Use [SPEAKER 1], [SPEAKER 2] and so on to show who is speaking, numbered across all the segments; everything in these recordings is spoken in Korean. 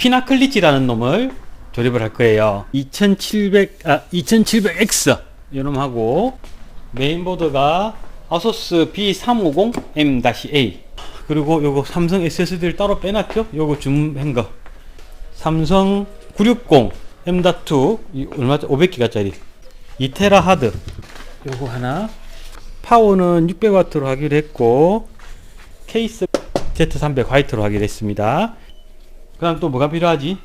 [SPEAKER 1] 피나클리치라는 놈을 조립을 할 거예요. 2700, 아, 2700X 이놈하고 메인보드가 아소스 B350M-A 그리고 요거 삼성 SSD를 따로 빼놨죠? 요거 주문한 거. 삼성 960 M.2 이 얼마짜 500기가짜리 2테라 하드 요거 하나 파워는 600W로 하기로 했고 케이스 Z300 화이트로 하기로 했습니다. 그 다음 또 뭐가 필요하지?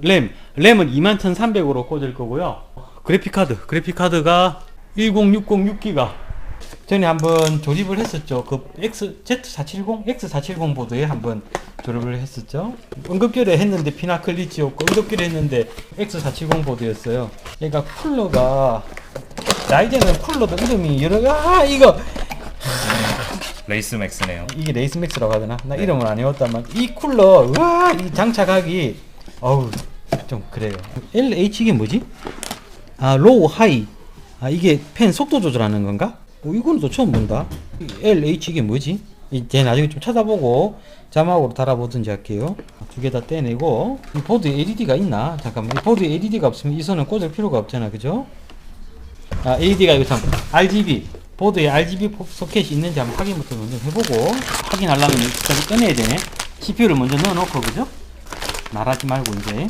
[SPEAKER 1] 램. 램은 21,300으로 꽂을 거고요. 그래픽카드. 그래픽카드가 1060 6기가. 전에 한번 조립을 했었죠. 그 X, Z470, X470 보드에 한번 조립을 했었죠. 응급결에 했는데 피나클리치였고, 응급결에 했는데 X470 보드였어요. 그러니까 쿨러가, 라이젠은 쿨러도 이름이 여러, 아, 이거!
[SPEAKER 2] 레이스 맥스네요.
[SPEAKER 1] 이게 레이스맥스라고 하더나? 나 이름을 안 외웠다만 이 쿨러 와 이 장착하기 어우 좀 그래요 LH 이게 뭐지? 아 로우 하이 아 이게 펜 속도 조절하는 건가? 어, 이거는 또 처음 본다 LH 이게 뭐지? 이제 나중에 좀 찾아보고 자막으로 달아보든지 할게요 두 개 다 떼내고 이 보드에 LED가 있나? 잠깐만 이 보드에 LED가 없으면 이 선은 꽂을 필요가 없잖아 그죠? 아, LED가 이거 참 RGB 보드에 RGB 포- 소켓이 있는지 한번 확인부터 먼저 해보고 확인하려면 일단 꺼내야 되네 CPU를 먼저 넣어놓고 그죠? 말하지 말고 이제.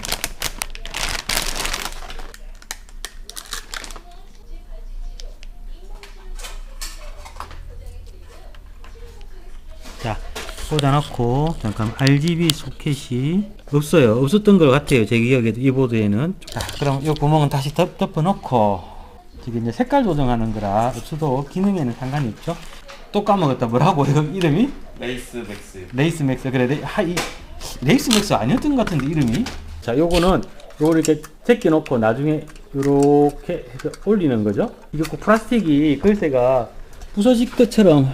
[SPEAKER 1] 자 꽂아놓고 잠깐 RGB 소켓이 없어요. 없었던 것 같아요 제 기억에도 이 보드에는. 자 그럼 이 구멍은 다시 덮, 덮어놓고 지금 이제 색깔 조정하는 거라 없어도 기능에는 상관이 없죠. 또 까먹었다 뭐라고 이거 이름이?
[SPEAKER 2] 레이스 맥스.
[SPEAKER 1] 레이스 맥스. 그래 레, 하, 이, 레이스 맥스 아니었던 것 같은데 이름이? 자 요거는 요거 이렇게 제껴 놓고 나중에 요렇게 해서 올리는 거죠? 이게 꼭 플라스틱이 글쎄가 부서질 것처럼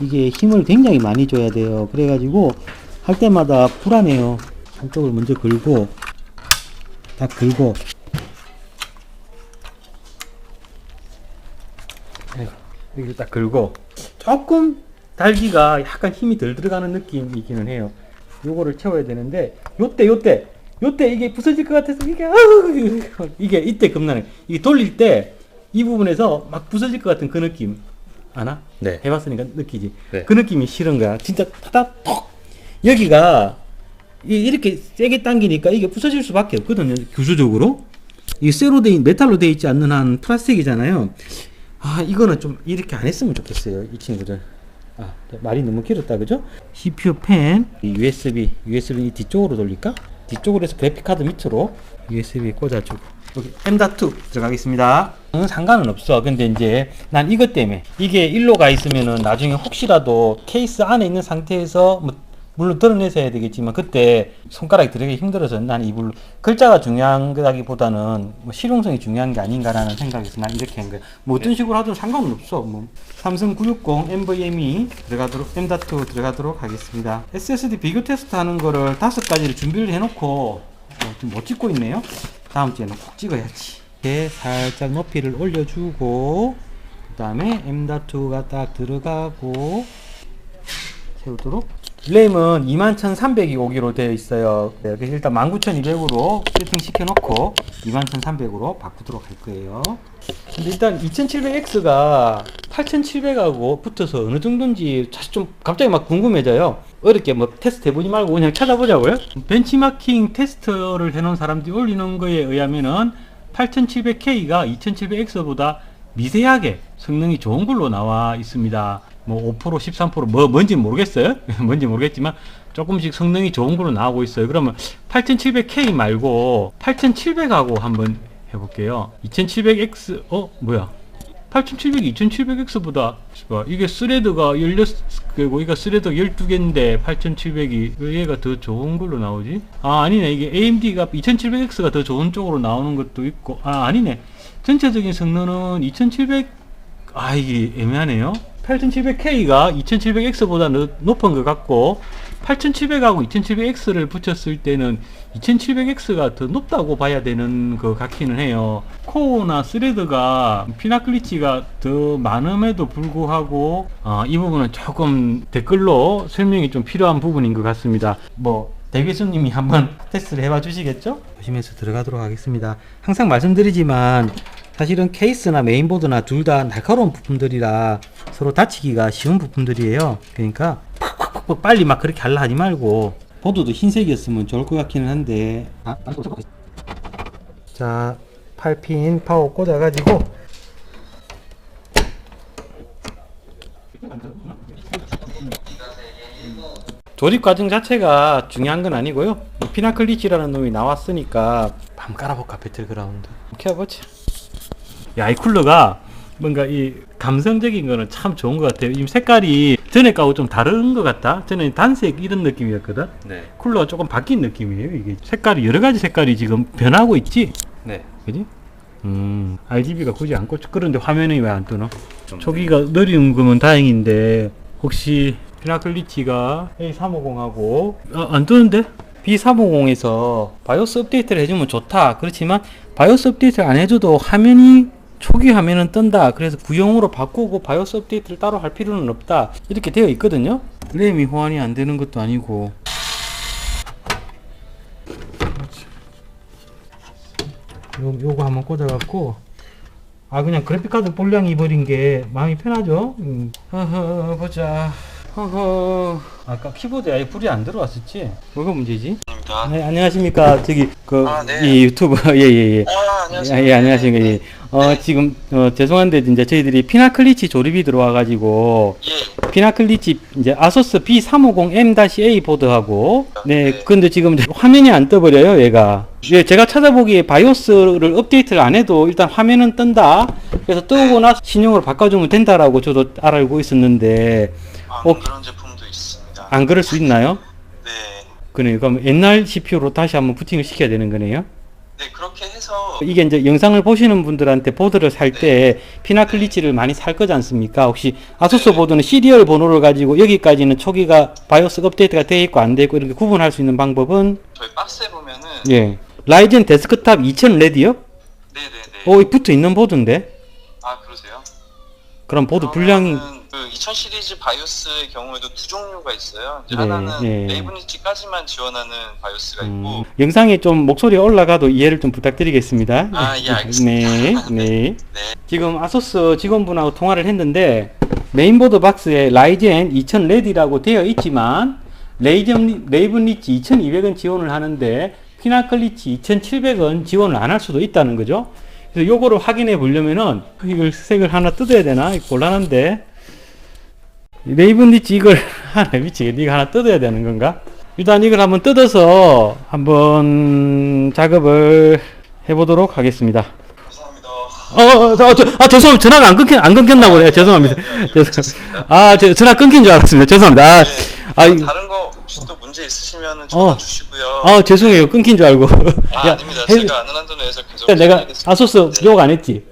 [SPEAKER 1] 이게 힘을 굉장히 많이 줘야 돼요. 그래가지고 할 때마다 불안해요. 한쪽을 먼저 걸고 딱 걸고 이렇게 딱 걸고 조금 달기가 약간 힘이 덜 들어가는 느낌이기는 해요. 요거를 채워야 되는데 요때 요때 요때 이게 부서질 것 같아서 이게 아우, 이게 이때 겁나네. 이게 돌릴 때 이 부분에서 막 부서질 것 같은 그 느낌 아나?
[SPEAKER 2] 네.
[SPEAKER 1] 해봤으니까 느끼지.
[SPEAKER 2] 네.
[SPEAKER 1] 그 느낌이 싫은 거야. 진짜 타다 톡 여기가 이- 이렇게 세게 당기니까 이게 부서질 수밖에 없거든요. 교수적으로 이게 쇠로 돼 있, 메탈로 돼 있지 않는 한 플라스틱이잖아요. 아 이거는 좀 이렇게 안 했으면 좋겠어요 이 친구들. 아 말이 너무 길었다 그죠? CPU 펜. 이 USB USB 이 뒤쪽으로 돌릴까? 뒤쪽으로 해서 그래픽 카드 밑으로. USB 꽂아주고. 여기 M.2 들어가겠습니다. 응, 상관은 없어. 근데 이제 난 이것 때문에. 이게 일로 가 있으면은 나중에 혹시라도 케이스 안에 있는 상태에서 뭐 물론 드러내서 해야 되겠지만 그때 손가락이 들어가기 힘들어서 난 이불 글자가 중요한 거라기보다는 뭐 실용성이 중요한 게 아닌가라는 생각에서 난 이렇게 한 거야. 뭐 어떤 식으로 하든 상관은 없어. 뭐 삼성 960 NVMe 들어가도록 M.2 들어가도록 하겠습니다. SSD 비교 테스트 하는 거를 다섯 가지를 준비를 해놓고 어, 좀못 찍고 있네요. 다음 주에는 꼭 찍어야지. 이렇게 살짝 높이를 올려주고 그 다음에 M.2가 딱 들어가고 세우도록 램은 21,300이 오기로 되어 있어요. 네, 그래서 일단 19,200으로 세팅 시켜놓고 21,300으로 바꾸도록 할 거예요. 근데 일단 2700X가 8700하고 붙어서 어느 정도인지 사실 좀 갑자기 막 궁금해져요. 어렵게 뭐 테스트 해보지 말고 그냥 찾아보자고요. 벤치마킹 테스트를 해놓은 사람들이 올리는 거에 의하면은 8700K가 2700X보다 미세하게 성능이 좋은 걸로 나와 있습니다. 뭐 5% 13%뭐 뭔지 모르겠어요. 뭔지 모르겠지만 조금씩 성능이 좋은 걸로 나오고 있어요. 그러면 8700K 말고 8700하고 한번 해볼게요. 2700X 어 뭐야? 8700이 2700X보다 이게 스레드가 16개고 이거 스레드 12개인데 8700이 왜 얘가 더 좋은 걸로 나오지? 아 아니네 이게 AMD가 2700X가 더 좋은 쪽으로 나오는 것도 있고 아 아니네 전체적인 성능은 2700 아 이게 애매하네요 8700K가 2700X보다 높은 것 같고 8700하고 2700X를 붙였을 때는 2700X가 더 높다고 봐야 되는 것 같기는 해요. 코어나 스레드가 피나클리치가 더 많음에도 불구하고 어, 이 부분은 조금 댓글로 설명이 좀 필요한 부분인 것 같습니다. 뭐 대교수님이 한번 테스트를 해봐 주시겠죠? 조심해서 들어가도록 하겠습니다. 항상 말씀드리지만 사실은 케이스나 메인보드나 둘 다 날카로운 부품들이라 서로 다치기가 쉬운 부품들이에요. 그러니까 팍팍팍 빨리 막 그렇게 하려 하지 말고 보드도 흰색이었으면 좋을 것 같기는 한데 아, 자 8핀 파워 꽂아가지고 조립 과정 자체가 중요한 건 아니고요. 피나클리치라는 놈이 나왔으니까 한번 깔아볼까 배틀그라운드. 켜보지. 야, 이 쿨러가 뭔가 이 감성적인 거는 참 좋은 것 같아요. 이 색깔이 전에 거하고 좀 다른 것 같다. 전에 단색 이런 느낌이었거든.
[SPEAKER 2] 네.
[SPEAKER 1] 쿨러가 조금 바뀐 느낌이에요. 이게 색깔이 여러 가지 색깔이 지금 변하고 있지.
[SPEAKER 2] 네.
[SPEAKER 1] 그지? 음, RGB가 굳이 안 꽂혀. 그런데 화면이 왜 안 뜨노?
[SPEAKER 2] 좀
[SPEAKER 1] 초기가 느린 거면 다행인데 혹시 피나클리치가 A350하고 어, 안 뜨는데? B350에서 바이오스 업데이트를 해주면 좋다. 그렇지만 바이오스 업데이트를 안 해줘도 화면이 초기 화면은 뜬다. 그래서 구형으로 바꾸고 바이오스 업데이트를 따로 할 필요는 없다. 이렇게 되어 있거든요. 램이 호환이 안 되는 것도 아니고. 요, 요거 한번 꽂아갖고 아 그냥 그래픽카드 볼량 입어린 게 마음이 편하죠 음. 허허 보자 허허 아까 키보드에 아예 불이 안 들어왔었지 뭐가 문제지
[SPEAKER 3] 입니다.
[SPEAKER 1] 네, 안녕하십니까 저기 그
[SPEAKER 3] 아, 네.
[SPEAKER 1] 이 유튜브 예예예
[SPEAKER 3] 아, 안녕하세요.
[SPEAKER 1] 예, 예, 안녕하십니까 예. 어 지금 어 죄송한데 이제 저희들이 피나클리치 조립이 들어와 가지고
[SPEAKER 3] 예.
[SPEAKER 1] 피나클리치 이제 아소스 B350M-A 보드하고 네
[SPEAKER 3] 네.
[SPEAKER 1] 근데 지금 화면이 안 떠버려요 얘가 예 제가 찾아보기에 바이오스를 업데이트를 안 해도 일단 화면은 뜬다 그래서 뜨고 나서 신형으로 바꿔주면 된다라고 저도 알고 있었는데
[SPEAKER 3] 아,
[SPEAKER 1] 어.
[SPEAKER 3] 그런 제품도 있습니다.
[SPEAKER 1] 안 그럴 수 있나요?
[SPEAKER 3] 네.
[SPEAKER 1] 그래요 그럼 옛날 CPU로 다시 한번 부팅을 시켜야 되는 거네요
[SPEAKER 3] 네, 그렇게 해서
[SPEAKER 1] 이게 이제 영상을 보시는 분들한테 보드를 살 때 피나클리치를 많이 살 거지 않습니까? 혹시 아소스
[SPEAKER 3] 네.
[SPEAKER 1] 보드는 시리얼 번호를 가지고 여기까지는 초기가 바이오스 업데이트가 되어 있고 안 되어 있고 이렇게 구분할 수 있는 방법은
[SPEAKER 3] 저희 박스에 보면은
[SPEAKER 1] 예 라이젠 데스크탑 2000 레디요?
[SPEAKER 3] 네, 네, 네.
[SPEAKER 1] 오, 이 붙어 있는 보드인데?
[SPEAKER 3] 아, 그러세요?
[SPEAKER 1] 그럼 보드 분량이
[SPEAKER 3] 그러면은 그 2000 시리즈 바이오스의 경우에도 두 종류가 있어요. 이제
[SPEAKER 1] 네,
[SPEAKER 3] 하나는
[SPEAKER 1] 네.
[SPEAKER 3] 레이브니치까지만 지원하는 바이오스가 있고
[SPEAKER 1] 음, 영상에 좀 목소리 올라가도 이해를 좀 부탁드리겠습니다.
[SPEAKER 3] 아, 예, 알겠습니다.
[SPEAKER 1] 네, 네.
[SPEAKER 3] 네.
[SPEAKER 1] 지금 아소스 직원분하고 통화를 했는데 메인보드 박스에 라이젠 2000 레디라고 되어 있지만 레이전 레이븐 리치 2200은 지원을 하는데 피나클리치 2700은 지원을 안 할 수도 있다는 거죠. 그래서 요거를 확인해 보려면은 이걸 색을 하나 뜯어야 되나 곤란한데 레이븐 리치 이걸 하나 미치겠네 이거 하나 뜯어야 되는 건가? 일단 이걸 한번 뜯어서 한번 작업을 해보도록 하겠습니다.
[SPEAKER 3] 감사합니다.
[SPEAKER 1] 어, 어, 저, 저, 아, 죄송합니다. 전화가 안 끊긴, 안 끊겼나 보네요. 죄송합니다. 죄송, 아, 저, 전화 끊긴 줄 알았습니다. 죄송합니다. 아, 아, 이-
[SPEAKER 3] 다른 거 혹시 또 문제 있으시면은
[SPEAKER 1] 어.
[SPEAKER 3] 전화 주시고요.
[SPEAKER 1] 아, 죄송해요. 끊긴 줄 알고.
[SPEAKER 3] 아,
[SPEAKER 1] 야,
[SPEAKER 3] 아닙니다.
[SPEAKER 1] 해-
[SPEAKER 3] 제가 아는 한도 내에서 계속
[SPEAKER 1] 야, 내가. 아소스
[SPEAKER 3] 네.
[SPEAKER 1] 욕안 했지?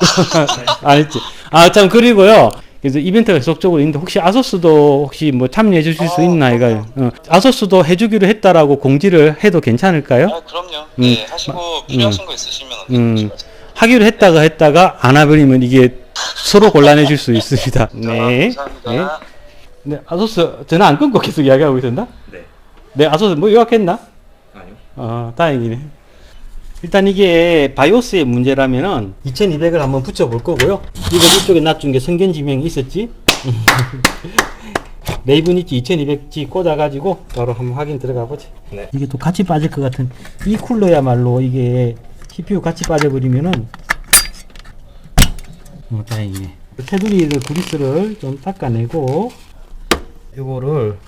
[SPEAKER 1] 안 했지? 아, 참, 그리고요. 그래서 이벤트가 계속적으로 있는데 혹시 아소스도 혹시 뭐 참여해 주실 수
[SPEAKER 3] 어,
[SPEAKER 1] 있나 이거 어, 아소스도 해주기로 했다라고 공지를 해도 괜찮을까요?
[SPEAKER 3] 아, 그럼요. 네, 하시고 필요하신 거 있으시면
[SPEAKER 1] 음.
[SPEAKER 3] 언제든지 말씀.
[SPEAKER 1] 하기로 했다가 했다가 안 와버리면 이게 서로 곤란해질 수 있습니다. 네.
[SPEAKER 3] 감사합니다.
[SPEAKER 1] 네. 네, 아소스 전화 안 끊고 계속 이야기하고 있었나?
[SPEAKER 2] 네.
[SPEAKER 1] 네, 아소스 뭐 요약했나?
[SPEAKER 2] 아니요.
[SPEAKER 1] 어, 다행이네. 일단 이게 바이오스의 문제라면은 2200을 한번 붙여볼 거고요. 이거 이쪽에 놔준 게 성견 지명이 있었지? 레이브니치 2200G 꽂아가지고 바로 한번 확인 들어가 보자.
[SPEAKER 2] 네.
[SPEAKER 1] 이게 또 같이 빠질 것 같은 이 쿨러야말로 이게 CPU 같이 빠져버리면은 어, 다행이네. 테두리를 그리스를 좀 닦아내고 요거를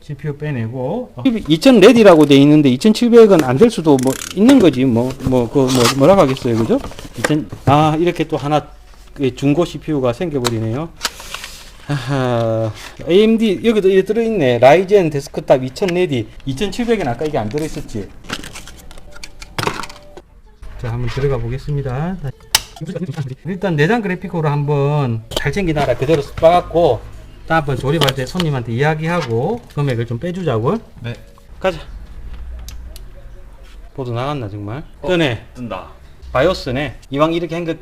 [SPEAKER 1] CPU 빼내고. 2000 레디라고 돼 있는데 2700은 안 될 수도 뭐 있는 거지. 뭐 뭐 그 뭐 뭐 라고 하겠어요. 그죠? 2000, 아 이렇게 또 하나 그 중고 CPU가 생겨버리네요. 하하, AMD 여기도 이게 들어있네. 라이젠 데스크탑 2000 레디. 2700은 아까 이게 안 들어있었지? 자 한번 들어가 보겠습니다. 일단 내장 그래픽으로 한번 잘 챙기나라. 그대로 빠갖고 다음번 조립할 때 손님한테 이야기하고 금액을 좀 빼주자고
[SPEAKER 2] 네.
[SPEAKER 1] 가자 보드 나갔나 정말 뜨네
[SPEAKER 2] 뜬다.
[SPEAKER 1] 바이오스네 이왕 이렇게 한것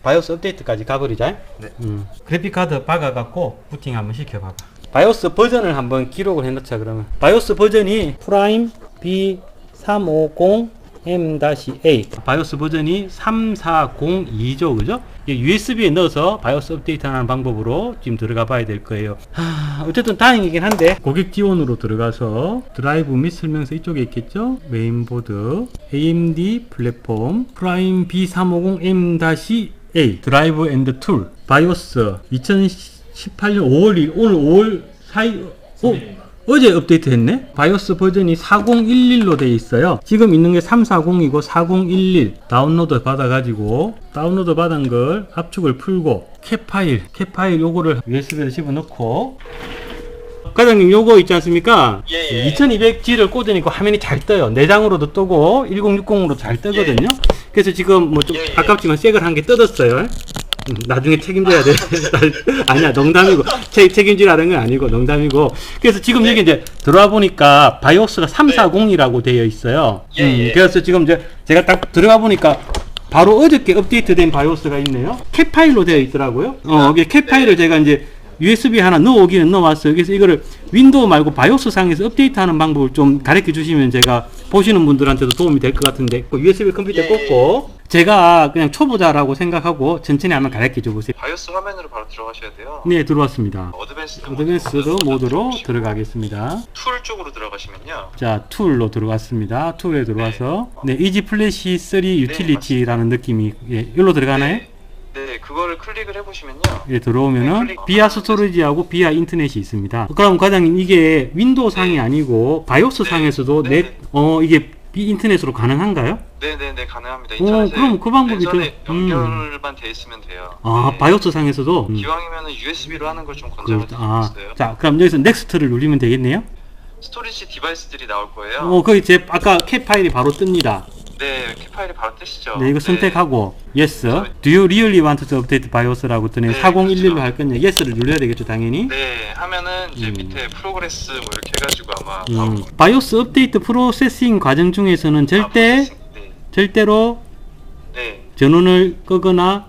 [SPEAKER 1] 바이오스 업데이트까지 가버리자
[SPEAKER 2] 네.
[SPEAKER 1] 음. 그래픽카드 박아갖고 부팅 한번 시켜봐봐 바이오스 버전을 한번 기록을 해놓자 그러면 바이오스 버전이 프라임 B350M-A 바이오스 버전이 3402죠 그죠? USB에 넣어서 바이오스 업데이트 하는 방법으로 지금 들어가 봐야 될 거예요 하, 어쨌든 다행이긴 한데 고객 지원으로 들어가서 드라이브 및 설명서 이쪽에 있겠죠? 메인보드 AMD 플랫폼 프라임 B350M-A 드라이브 앤드 툴 바이오스 2018년 5월 1일 오늘 5월 4일 어? 어제 업데이트 했네? 바이오스 버전이 4011로 되어 있어요. 지금 있는 게 340이고 4011 다운로드 받아가지고 다운로드 받은 걸 압축을 풀고 캡 파일, 캡 파일 요거를 USB에 집어넣고 과장님 요거 있지 않습니까?
[SPEAKER 3] 예, 예.
[SPEAKER 1] 2200G를 꽂으니까 화면이 잘 떠요. 내장으로도 뜨고 1060으로 잘 뜨거든요. 그래서 지금 뭐좀
[SPEAKER 3] 예, 예.
[SPEAKER 1] 아깝지만 색을 한 개 뜯었어요. 음, 나중에 책임져야 돼. 아니야, 농담이고. 책, 책임지라는 건 아니고, 농담이고. 그래서 지금 여기 이제 들어와 보니까 바이오스가 340이라고 되어 있어요.
[SPEAKER 3] 예,
[SPEAKER 1] 음,
[SPEAKER 3] 예.
[SPEAKER 1] 그래서 지금 이제 제가 딱 들어가 보니까 바로 어저께 업데이트된 바이오스가 있네요. 캡 파일로 되어 있더라고요. 어, 이게 캡 파일을 제가 이제 USB 하나 넣어오기는 넣어왔어요. 그래서 이거를 윈도우 말고 바이오스 상에서 업데이트하는 방법을 좀 가르쳐 주시면 제가 보시는 분들한테도 도움이 될 것 같은데 그 USB 컴퓨터
[SPEAKER 3] 예,
[SPEAKER 1] 꽂고 제가 그냥 초보자라고 생각하고 천천히 한번 가르쳐 줘 보세요.
[SPEAKER 3] 바이오스 화면으로 바로 들어가셔야 돼요.
[SPEAKER 1] 네, 들어왔습니다.
[SPEAKER 3] 어드밴스드,
[SPEAKER 1] 어드밴스드 모드로 들어가겠습니다.
[SPEAKER 3] 툴 쪽으로 들어가시면요.
[SPEAKER 1] 자, 툴로 들어갔습니다. 툴에 들어와서 네, 이지 플래시 3 유틸리티라는 느낌이 예, 여기로 들어가나요?
[SPEAKER 3] 네, 네, 그거를 클릭을 해보시면요.
[SPEAKER 1] 예, 들어오면은
[SPEAKER 3] 네.
[SPEAKER 1] 비아 스토리지하고 비아 인터넷이 있습니다. 그럼 과장님 이게 윈도우 상이 아니고 바이오스
[SPEAKER 3] 네.
[SPEAKER 1] 상에서도
[SPEAKER 3] 네,
[SPEAKER 1] 넷,
[SPEAKER 3] 네.
[SPEAKER 1] 어 이게 비 인터넷으로 가능한가요?
[SPEAKER 3] 네네네 가능합니다.
[SPEAKER 1] 오, 그럼 그 방법이 좀- 음.
[SPEAKER 3] 연결만 돼 있으면 돼요.
[SPEAKER 1] 아
[SPEAKER 3] 네.
[SPEAKER 1] 바이오스 상에서도. 음,
[SPEAKER 3] 기왕이면은 USB로 하는 걸좀
[SPEAKER 1] 그,
[SPEAKER 3] 권장을
[SPEAKER 1] 아,
[SPEAKER 3] 드리고 있어요.
[SPEAKER 1] 자 그럼 여기서 넥스트를 누르면 되겠네요.
[SPEAKER 3] 스토리지 디바이스들이 나올 거예요.
[SPEAKER 1] 어 거기 제 아까 캡 파일이 바로 뜹니다.
[SPEAKER 3] 네, 키 파일이 바로 뜨시죠.
[SPEAKER 1] 네 이거 선택하고 yes.
[SPEAKER 3] 저-
[SPEAKER 1] Do you really want to update BIOS라고 뜨네.
[SPEAKER 3] 네,
[SPEAKER 1] 4011로
[SPEAKER 3] 그렇죠.
[SPEAKER 1] 할 건데 yes를 눌러야 되겠죠 당연히.
[SPEAKER 3] 네, 하면은 이제
[SPEAKER 1] 음.
[SPEAKER 3] 밑에 프로그레스 뭐 이렇게 해가지고 아마
[SPEAKER 1] 음,
[SPEAKER 3] 나올 거예요.
[SPEAKER 1] 바이오스 업데이트 프로세싱 과정 중에서는 절대
[SPEAKER 3] 아, 프로세싱. 네,
[SPEAKER 1] 절대로
[SPEAKER 3] 네,
[SPEAKER 1] 전원을 끄거나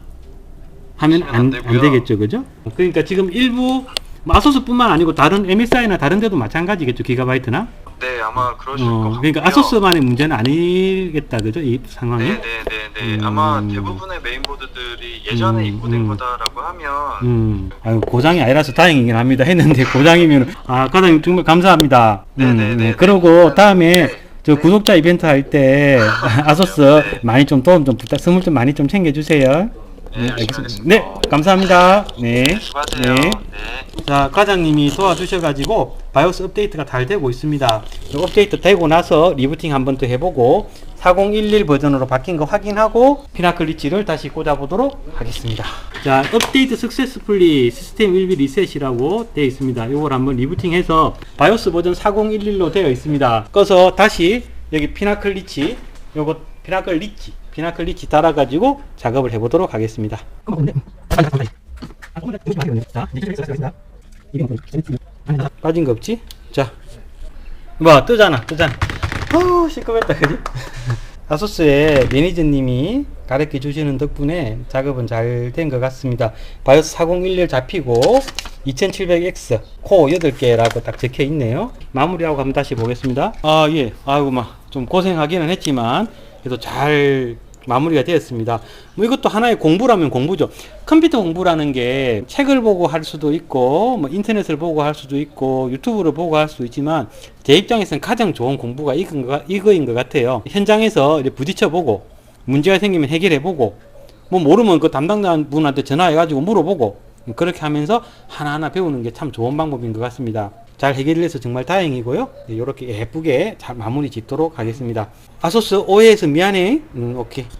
[SPEAKER 1] 하면
[SPEAKER 3] 하시면
[SPEAKER 1] 안,
[SPEAKER 3] 안
[SPEAKER 1] 안
[SPEAKER 3] 되고요.
[SPEAKER 1] 되겠죠, 그죠? 그러니까 지금 일부 뭐 아소스뿐만 아니고 다른 MSI나 다른 데도 마찬가지겠죠, 기가바이트나.
[SPEAKER 3] 네, 아마 그러실 것
[SPEAKER 1] 어,
[SPEAKER 3] 같고요.
[SPEAKER 1] 그러니까 아소스만의 문제는 아니겠다, 그죠? 이 상황이.
[SPEAKER 3] 네, 네, 네, 네.
[SPEAKER 1] 음.
[SPEAKER 3] 아마 대부분의 메인보드들이 예전에
[SPEAKER 1] 음,
[SPEAKER 3] 입고된
[SPEAKER 1] 음.
[SPEAKER 3] 거다라고 하면
[SPEAKER 1] 음, 아유, 고장이 아니라서 다행이긴 합니다. 했는데 고장이면 아, 과장님 정말 감사합니다.
[SPEAKER 3] 네,
[SPEAKER 1] 음,
[SPEAKER 3] 네, 네, 네.
[SPEAKER 1] 그러고 다음에
[SPEAKER 3] 네.
[SPEAKER 1] 저 구독자 이벤트 할 때 아소스
[SPEAKER 3] 네.
[SPEAKER 1] 많이 좀 도움 좀 부탁, 선물 좀 많이 좀 챙겨주세요.
[SPEAKER 3] 네, 열심히 하겠습니다.
[SPEAKER 1] 네, 감사합니다. 네.
[SPEAKER 3] 수고하세요.
[SPEAKER 1] 네.
[SPEAKER 3] 네.
[SPEAKER 1] 자, 과장님이 도와주셔가지고 바이오스 업데이트가 잘 되고 있습니다. 이 업데이트 되고 나서 리부팅 한 번 더 해보고 4011 버전으로 바뀐 거 확인하고 피나클 리치를 다시 꽂아보도록 하겠습니다. 자, 업데이트 सक्세스풀리 시스템 1비 리셋이라고 되어 있습니다. 이걸 한번 리부팅해서 바이오스 버전 4011로 되어 있습니다. 꺼서 다시 여기 피나클 리치 요거 피나클 리치 피나클 리치 달아가지고 작업을 해보도록 하겠습니다. 빠진 거 없지? 자, 뭐 뜨잖아, 뜨잖아. 어우 시끄럽다, 그지? 아소스의 매니저님이 가르쳐 주시는 덕분에 작업은 잘 된 것 같습니다. 바이오스 4011 잡히고 2700X 코어 8개라고 딱 적혀 있네요. 마무리하고 한번 다시 보겠습니다. 아, 예. 아이고, 막 좀 고생하기는 했지만 그래도 잘 마무리가 되었습니다. 뭐 이것도 하나의 공부라면 공부죠. 컴퓨터 공부라는 게 책을 보고 할 수도 있고, 뭐 인터넷을 보고 할 수도 있고, 유튜브를 보고 할 수도 있지만, 제 입장에서는 가장 좋은 공부가 이거인 것 같아요. 현장에서 이제 부딪혀 보고, 문제가 생기면 해결해 보고, 뭐 모르면 그 담당자 분한테 전화해가지고 물어보고, 그렇게 하면서 하나하나 배우는 게 참 좋은 방법인 것 같습니다. 잘 해결돼서 정말 다행이고요. 이렇게 예쁘게 잘 마무리 짓도록 하겠습니다. 아소스 오해해서 미안해. 음, 오케이.